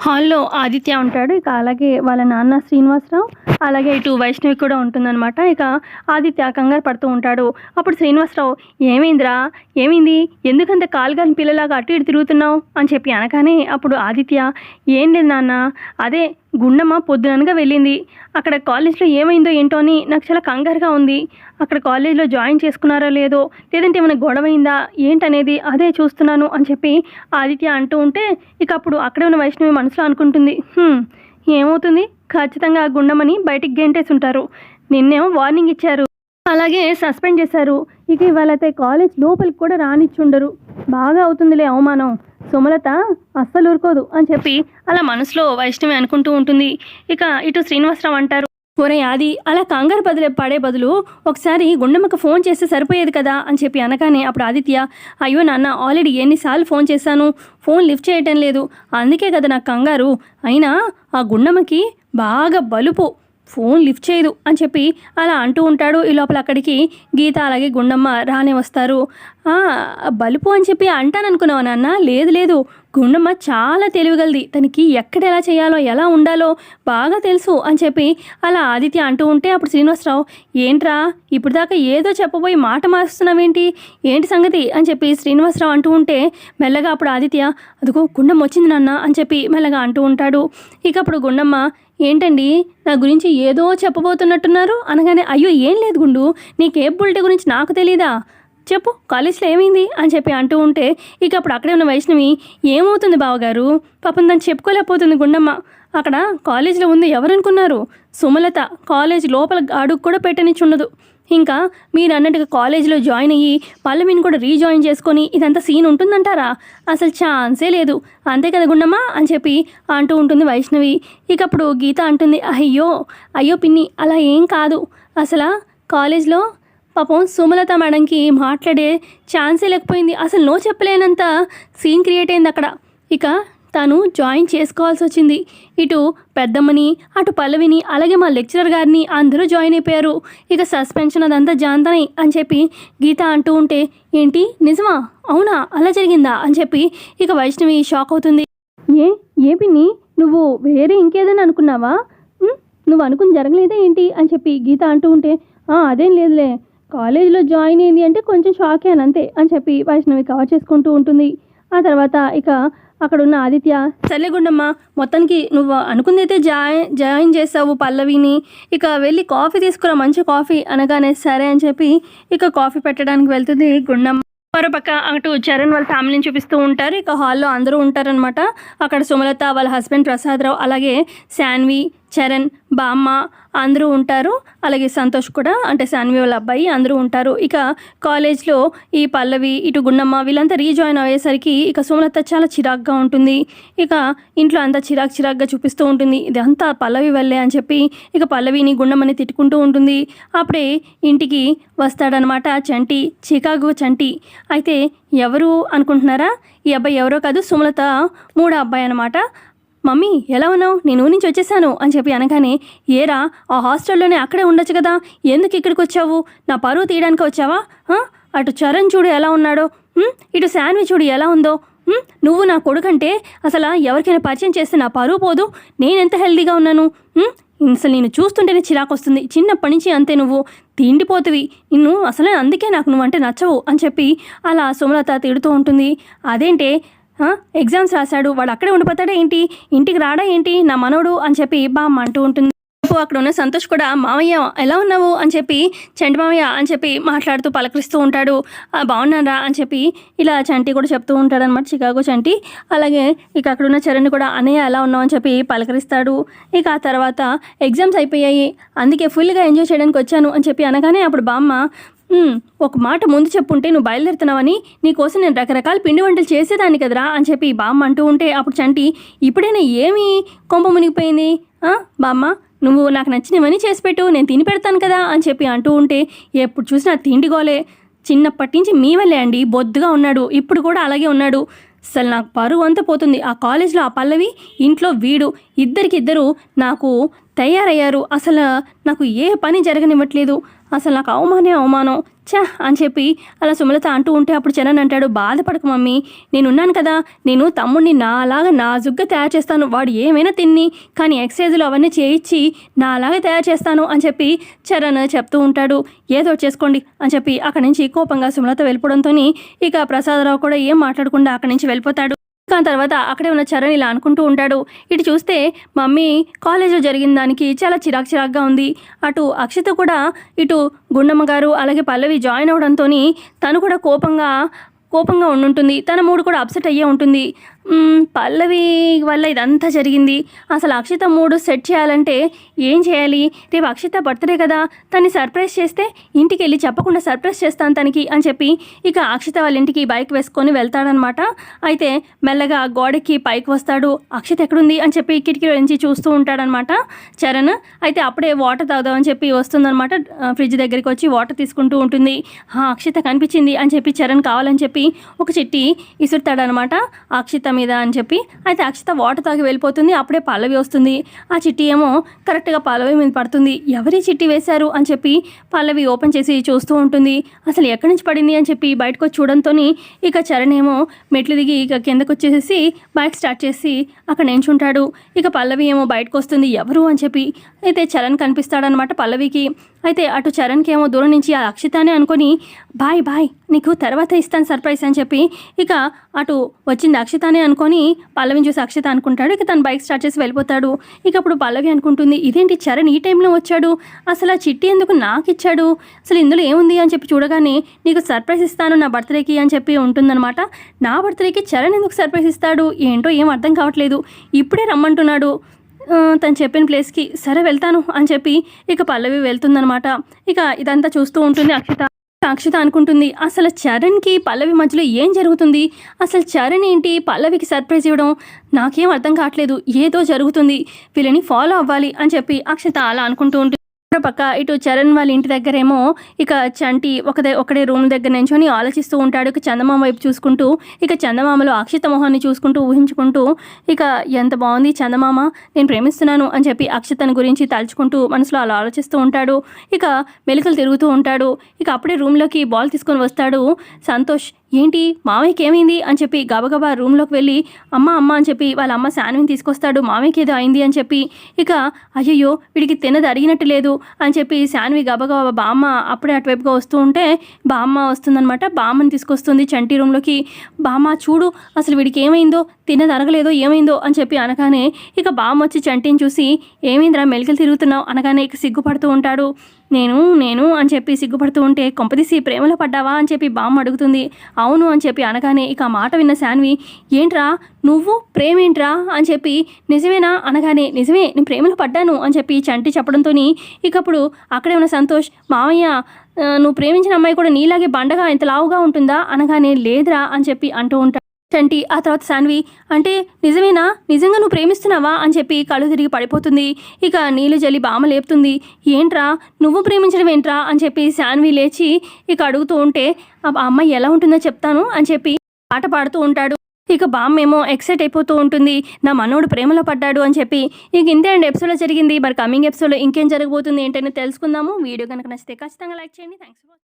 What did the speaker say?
హాల్లో ఆదిత్య ఉంటాడు. ఇక అలాగే వాళ్ళ నాన్న శ్రీనివాసరావు అలాగే ఇటు వైష్ణవి కూడా ఉంటుందన్నమాట. ఇక ఆదిత్య కంగారు పడుతూ ఉంటాడు. అప్పుడు శ్రీనివాసరావు ఏమైందిరా? ఏమైంది? ఎందుకంత కాలుగాని పిల్లలాగా అటు ఇటు తిరుగుతున్నావు? అని చెప్పి అనగానే అప్పుడు ఆదిత్య ఏం లేదు నాన్న. అదే గుండమ్మ పొద్దుననగా వెళ్ళింది. అక్కడ కాలేజ్లో ఏమైందో ఏంటో అని నాకు చాలా కంగారుగా ఉంది. అక్కడ కాలేజ్లో జాయిన్ చేసుకున్నారో లేదో లేదంటే ఏమైనా గొడవైందా ఏంటనేది అదే చూస్తున్నాను అని చెప్పి ఆదిత్య అంటూ ఉంటే ఇక అప్పుడు అక్కడే ఉన్న వైష్ణవి మనసులో అనుకుంటుంది. ఏమవుతుంది? ఖచ్చితంగా ఆ గుండమని బయటికి గెంటేసి ఉంటారు నిన్నేమో వార్నింగ్ ఇచ్చారు. అలాగే సస్పెండ్ చేశారు. ఇక ఇవాళ అయితే కాలేజ్ లోపలికి కూడా రానిచ్చుండరు. బాగా అవుతుందిలే అవమానం. సుమలత అస్సలు ఊరుకోదు అని చెప్పి అలా మనసులో వైష్ణవి అనుకుంటూ ఉంటుంది. ఇక ఇటు శ్రీనివాసరావు అంటారు ఒరే ఆది అలా కంగారు బదులు పడే బదులు ఒకసారి గుండమ్మకు ఫోన్ చేస్తే సరిపోయేది కదా? అని చెప్పి అనగానే అప్పుడు ఆదిత్య అయ్యో నాన్న ఆల్రెడీ ఎన్నిసార్లు ఫోన్ చేశాను ఫోన్ లిఫ్ట్ చేయటం లేదు అందుకే కదా నాకు కంగారు. అయినా ఆ గుండమ్మకి బాగా బలుపు ఫోన్ లిఫ్ట్ చేయదు అని చెప్పి అలా అంటూ ఉంటాడు. ఈ లోపల అక్కడికి గీత అలాగే గుండమ్మ రానే వస్తారు. బలుపు అని చెప్పి అంటాననుకున్నావు నాన్న? లేదు లేదు. గుండమ్మ చాలా తెలివిగలది. తనకి ఎక్కడ ఎలా చేయాలో ఎలా ఉండాలో బాగా తెలుసు అని చెప్పి అలా ఆదిత్య అంటూ ఉంటే అప్పుడు శ్రీనివాసరావు ఏంట్రా ఇప్పుడు దాకా ఏదో చెప్పబోయి మాట మారుస్తున్నావేంటి? ఏంటి సంగతి? అని చెప్పి శ్రీనివాసరావు అంటూ ఉంటే మెల్లగా అప్పుడు ఆదిత్య అదిగో గుండమ్మ వచ్చింది నాన్న అని చెప్పి మెల్లగా అంటూ ఉంటాడు. ఇక అప్పుడు గుండమ్మ ఏంటండి? నా గురించి ఏదో చెప్పబోతున్నట్టున్నారు. అనగానే అయ్యో ఏం లేదు గుండు. నీ కేపబిలిటీ గురించి నాకు తెలీదా? చెప్పు కాలేజ్లో ఏమైంది? అని చెప్పి అంటూ ఉంటే ఇక అప్పుడు అక్కడే ఉన్న వైష్ణవి ఏమవుతుంది బావగారు? పాపం దాన్ని చెప్పుకోలేకపోతుంది గుండమ్మ. అక్కడ కాలేజీలో ఉంది ఎవరనుకున్నారు? సుమలత కాలేజ్ లోపల అడుగు కూడా పెట్టనిచ్చుండదు. ఇంకా మీరు అన్నట్టుగా కాలేజీలో జాయిన్ అయ్యి పల్లవిని కూడా రీజాయిన్ చేసుకొని ఇదంతా సీన్ ఉంటుందంటారా? అసలు ఛాన్సే లేదు. అంతే కదా గుండమ్మా? అని చెప్పి అంటూ ఉంటుంది వైష్ణవి. ఇక అప్పుడు గీత అంటుంది అయ్యో అయ్యో పిన్ని అలా ఏం కాదు. అసలు కాలేజ్లో పాపం సుమలత మేడంకి మాట్లాడే ఛాన్సే లేకపోయింది. అసలు నో చెప్పలేనంత సీన్ క్రియేట్ అయింది అక్కడ. ఇక తాను జాయిన్ చేసుకోవాల్సి వచ్చింది ఇటు పెద్దమ్మని అటు పల్లవిని అలాగే మా లెక్చరర్ గారిని అందరూ జాయిన్ అయిపోయారు. ఇక సస్పెన్షన్ అదంతా జాంతనే అని చెప్పి గీత అంటూ ఉంటే ఏంటి? నిజమా? అవునా? అలా జరిగిందా? అని చెప్పి ఇక వైష్ణవి షాక్ అవుతుంది. ఏ? ఏ పిన్ని? నువ్వు వేరే ఇంకేదైనా అనుకున్నావా? నువ్వు అనుకుని జరగలేదా ఏంటి? అని చెప్పి గీత అంటూ ఉంటే అదేం లేదులే. కాలేజీలో జాయిన్ అయింది అంటే కొంచెం షాక్ అయ్యాను అంతే అని చెప్పి వైష్ణవి కవర్ చేసుకుంటూ ఉంటుంది. ఆ తర్వాత ఇక అక్కడ ఉన్న ఆదిత్య సర్లేగుండమ్మ మొత్తానికి నువ్వు అనుకుందైతే జాయిన్ జాయిన్ చేసావు పల్లవిని. ఇక వెళ్ళి కాఫీ తీసుకురా మంచి కాఫీ. అనగానే సరే అని చెప్పి ఇక కాఫీ పెట్టడానికి వెళ్తుంది గుండమ్మ. మరోపక్క అటు చరణ్ వాళ్ళ ఫ్యామిలీని చూపిస్తూ ఉంటారు. ఇక హాల్లో అందరూ ఉంటారనమాట అక్కడ సుమలత వాళ్ళ హస్బెండ్ ప్రసాదరావు అలాగే శాన్వి చరణ్ బామ్మ అందరూ ఉంటారు. అలాగే సంతోష్ కూడా అంటే శాన్వి వాళ్ళ అబ్బాయి అందరూ ఉంటారు. ఇక కాలేజ్లో ఈ పల్లవి ఇటు గుండమ్మ వీళ్ళంతా రీజాయిన్ అయ్యేసరికి ఇక సుమలత చాలా చిరాగ్గా ఉంటుంది. ఇక ఇంట్లో అంతా చిరాక్ చిరాగ్గా చూపిస్తూ ఉంటుంది. ఇదంతా పల్లవి వల్లే అని చెప్పి ఇక పల్లవిని గుండమ్మని తిట్టుకుంటూ ఉంటుంది. అప్పుడే ఇంటికి వస్తాడనమాట చంటి చికాగో చంటి. అయితే ఎవరు అనుకుంటున్నారా? ఈ అబ్బాయి ఎవరో కాదు సుమలత మూడో అబ్బాయి అనమాట. మమ్మీ ఎలా ఉన్నావు? నేను ఊరి నుంచి వచ్చేసాను అని చెప్పి అనగానే ఏరా ఆ హాస్టల్లోనే అక్కడే ఉండొచ్చు కదా? ఎందుకు ఇక్కడికి వచ్చావు? నా పరువు తీయడానికి వచ్చావా? అటు చరణ్ చూడు ఎలా ఉన్నాడో. ఇటు శాన్వి చూడు ఎలా ఉందో. నువ్వు నా కొడుకంటే అసలు ఎవరికైనా పరిచయం చేస్తే నా పరువు పోదు. నేనెంత హెల్దీగా ఉన్నాను? అసలు నేను చూస్తుంటేనే చిరాకు వస్తుంది. చిన్నప్పటి నుంచి అంతే నువ్వు. తిండిపోతువి. నిన్ను అసలే అందుకే నాకు నువ్వంటే నచ్చవు అని చెప్పి అలా సుమలత తిడుతూ ఉంటుంది. అదేంటే ఎగ్జామ్స్ రాశాడు. వాడు అక్కడే ఉండిపోతాడా ఏంటి? ఇంటికి రాడా ఏంటి? నా మనోడు అని చెప్పి బామ్మ అంటూ ఉంటుంది. అక్కడ ఉన్న సంతోష్ కూడా మామయ్య ఎలా ఉన్నావు? అని చెప్పి చంటి మామయ్య అని చెప్పి మాట్లాడుతూ పలకరిస్తూ ఉంటాడు. "ఆ, బాగున్నారా అని చెప్పి ఇలా చంటి కూడా చెప్తూ ఉంటాడు అనమాట చికాగో చంటి. అలాగే ఇక అక్కడ ఉన్న చరణ్ కూడా అన్నయ్య ఎలా ఉన్నావు? అని చెప్పి పలకరిస్తాడు. ఇక ఆ తర్వాత ఎగ్జామ్స్ అయిపోయాయి. అందుకే ఫుల్గా ఎంజాయ్ చేయడానికి వచ్చాను అని చెప్పి అనగానే అప్పుడు బామ్మ ఒక మాట ముందు చెప్పుంటే నువ్వు బయలుదేరుతున్నావని నీకోసం నేను రకరకాల పిండి వంటలు చేసేదాన్ని కదరా అని చెప్పి బామ్మ అంటూ ఉంటే అప్పుడు చంటి ఇప్పుడైనా ఏమి కొంప మునిగిపోయింది? బామ్మ నువ్వు నాకు నచ్చినవన్నీ చేసి పెట్టు నేను తిని పెడతాను కదా అని చెప్పి అంటూ ఉంటే ఎప్పుడు చూసినా తిండిగోలే చిన్నప్పటి నుంచి మీ వల్లే అండి బొద్దుగా ఉన్నాడు ఇప్పుడు కూడా అలాగే ఉన్నాడు. అసలు నాకు పరువు అంతా పోతుంది. ఆ కాలేజ్లో ఆ పల్లవి ఇంట్లో వీడు ఇద్దరికిద్దరు నాకు తయారయ్యారు. అసలు నాకు ఏ పని జరగనివ్వట్లేదు. అసలు నాకు అవమానే అవమానం. ఛ! అని చెప్పి అలా సుమలత అంటూ ఉంటే అప్పుడు చరణ్ అంటాడు బాధపడకు మమ్మీ నేనున్నాను కదా నేను తమ్ముడిని నాలాగా నాజుగ్గా తయారు చేస్తాను. వాడు ఏమైనా తిన్ని కానీ ఎక్సైజులు అవన్నీ చేయించి నాలాగా తయారు చేస్తాను అని చెప్పి చరణ్ చెప్తూ ఉంటాడు. ఏదో చేసుకోండి అని చెప్పి అక్కడి నుంచి కోపంగా సుమలత వెళ్ళిపోవడంతో ఇక ప్రసాదరావు కూడా ఏం మాట్లాడకుండా అక్కడి నుంచి వెళ్ళిపోతాడు. దాని తర్వాత అక్కడే ఉన్న చరణ్ ఇలా అనుకుంటూ ఉంటాడు. ఇటు చూస్తే మమ్మీ కాలేజీలో జరిగిన దానికి చాలా చిరాకు చిరాకుగా ఉంది. అటు అక్షిత కూడా ఇటు గుండమ్మ గారు అలాగే పల్లవి జాయిన్ అవడంతో తను కూడా కోపంగా కోపంగా ఉండుంటుంది. తన మూడు కూడా అప్సెట్ అయ్యే ఉంటుంది. పల్లవి వల్ల ఇదంతా జరిగింది. అసలు అక్షిత మూడు సెట్ చేయాలంటే ఏం చేయాలి? రేపు అక్షిత బర్త్డే కదా. తన్ని సర్ప్రైజ్ చేస్తే ఇంటికి వెళ్ళి చెప్పకుండా సర్ప్రైజ్ చేస్తాను తనకి అని చెప్పి ఇక అక్షిత వాళ్ళ ఇంటికి బైక్ వేసుకొని వెళ్తాడనమాట అయితే మెల్లగా గోడకి పైకి వస్తాడు. అక్షిత ఎక్కడుంది? అని చెప్పి కిటికీలో నుంచి చూస్తూ ఉంటాడనమాట చరణ్ అయితే అప్పుడే వాటర్ తాగుదామని చెప్పి వస్తుందన్నమాట. ఫ్రిడ్జ్ దగ్గరికి వచ్చి వాటర్ తీసుకుంటూ ఉంటుంది. అక్షిత కనిపించింది అని చెప్పి చరణ్ కావాలని చెప్పి ఒక చిట్టి ఇసురుతాడనమాట అక్షిత మీద అని చెప్పి అయితే అక్షిత వాటర్ తాగి వెళ్ళిపోతుంది. అప్పుడే పల్లవి వస్తుంది. ఆ చిట్టి ఏమో కరెక్ట్గా పల్లవి మీద పడుతుంది. ఎవరి చిట్టి వేశారు అని చెప్పి పల్లవి ఓపెన్ చేసి చూస్తూ ఉంటుంది. అసలు ఎక్కడి నుంచి పడింది అని చెప్పి బయటకు వచ్చి చూడంతో ఇక చరణ్ ఏమో మెట్లు దిగి ఇక కిందకు వచ్చేసేసి బైక్ స్టార్ట్ చేసి అక్కడ నించుంటాడు. ఇక పల్లవి ఏమో బయటకు వస్తుంది. ఎవరు అని చెప్పి అయితే చరణ్ కనిపిస్తాడనమాట పల్లవికి. అయితే అటు చరణ్కి ఏమో దూరం నుంచి ఆ అక్షితానే అనుకొని బాయ్ బాయ్ నీకు తర్వాత ఇస్తాను సర్ప్రైజ్ అని చెప్పి ఇక అటు వచ్చింది అక్షితానే అనుకొని పల్లవిని చూసి అక్షిత అనుకుంటాడు. ఇక తను బైక్ స్టార్ట్ చేసి వెళ్ళిపోతాడు. ఇక అప్పుడు పల్లవి అనుకుంటుంది ఇదేంటి చరణ్ ఈ టైంలో వచ్చాడు? అసలు ఆ చిట్టి ఎందుకు నాకు ఇచ్చాడు? అసలు ఇందులో ఏముంది? అని చెప్పి చూడగానే నీకు సర్ప్రైజ్ ఇస్తాను నా బర్త్డేకి అని చెప్పి ఉంటుందన్నమాట. నా బర్త్డేకి చరణ్ ఎందుకు సర్ప్రైజ్ ఇస్తాడు? ఏంటో ఏం అర్థం కావట్లేదు. ఇప్పుడే రమ్మంటున్నాడు. తను చెప్పిన ప్లేస్కి సరే వెళ్తాను అని చెప్పి ఇక పల్లవి వెళ్తుందనమాట ఇక ఇదంతా చూస్తూ ఉంటుంది అక్షిత. అక్షిత అనుకుంటుంది అసలు చరణ్కి పల్లవి మధ్యలో ఏం జరుగుతుంది? అసలు చరణ్ ఏంటి పల్లవికి సర్ప్రైజ్ ఇవ్వడం? నాకేం అర్థం కావట్లేదు ఏదో జరుగుతుంది. వీళ్ళని ఫాలో అవ్వాలి అని చెప్పి అక్షిత అలా అనుకుంటూ ఉంటుంది. పక్క ఇటు చరణ్ వాళ్ళ ఇంటి దగ్గరేమో ఇక చంటి ఒకదే ఒకడే రూమ్ దగ్గర నుంచొని ఆలోచిస్తూ ఉంటాడు. ఇక చందమామ వైపు చూసుకుంటూ ఇక చందమామలో అక్షిత మొహాన్ని చూసుకుంటూ ఊహించుకుంటూ ఇక ఎంత బాగుంది చందమామ నేను ప్రేమిస్తున్నాను అని చెప్పి అక్షితను గురించి తలుచుకుంటూ మనసులో అలా ఆలోచిస్తూ ఉంటాడు. ఇక మెలికలు తిరుగుతూ ఉంటాడు. ఇక అప్పుడే రూమ్లోకి బాల్ తీసుకొని వస్తాడు. సంతోష్ ఏంటి? మామయ్యకి ఏమైంది అని చెప్పి గబగబా రూమ్లోకి వెళ్ళి అమ్మ అమ్మ అని చెప్పి వాళ్ళ అమ్మ శాన్విని తీసుకొస్తాడు. మామయ్యకి ఏదో అయింది అని చెప్పి ఇక అయ్యయ్యో వీడికి తినది అరిగినట్టు లేదు అని చెప్పి శాన్వి గబగబా బామ్మ అప్పుడే అటువైపుగా వస్తూ ఉంటే బామ్మ వస్తుందనమాట బామ్మని తీసుకొస్తుంది చంటి రూమ్లోకి. బామ్మ చూడు అసలు వీడికి ఏమైందో తినదరగలేదో ఏమైందో అని చెప్పి అనగానే ఇక బామ్మ వచ్చి చంటిని చూసి ఏమైందిరా మెలికలు తిరుగుతున్నావు? అనగానే ఇక సిగ్గుపడుతూ ఉంటాడు. నేను నేను అని చెప్పి సిగ్గుపడుతూ ఉంటే కొంపదీసి ప్రేమలో పడ్డావా? అని చెప్పి బామ్మ అడుగుతుంది. అవును అని చెప్పి అనగానే ఇక మాట విన్న శాన్వి ఏంట్రా నువ్వు? ప్రేమేంట్రా? అని చెప్పి నిజమేనా? అనగానే నిజమే నేను ప్రేమలో పడ్డాను అని చెప్పి చంటి చెప్పడంతో ఇక అప్పుడు అక్కడే ఉన్న సంతోష్ మామయ్య నువ్వు ప్రేమించిన అమ్మాయి కూడా నీలాగే బండగా ఇంత లావుగా ఉంటుందా? అనగానే లేదురా అని చెప్పి అంటూ ఉంటాడు. చంటి ఆ తర్వాత శాన్వి అంటే నిజమేనా? నిజంగా నువ్వు ప్రేమిస్తున్నావా? అని చెప్పి కళ్ళు తిరిగి పడిపోతుంది. ఇక నీళ్ళు జల్లి బామ లేపుతుంది. ఏంట్రా? నువ్వు ప్రేమించడం ఏంట్రా? అని చెప్పి శాన్వి లేచి ఇక అడుగుతూ ఉంటే ఆ అమ్మాయి ఎలా ఉంటుందో చెప్తాను అని చెప్పి పాట పాడుతూ ఉంటాడు. ఇక బామ్మ ఏమో ఎక్సైట్ అయిపోతూ ఉంటుంది. నా మనోడు ప్రేమలో పడ్డాడు అని చెప్పి. ఇక ఇంతే అండి ఎపిసోడ్లో జరిగింది. మరి కమింగ్ ఎపిసోడ్లో ఇంకేం జరగబోతుంది ఏంటని తెలుసుకుందాము. వీడియో కనుక నచ్చితే ఖచ్చితంగా లైక్ చేయండి. Thanks for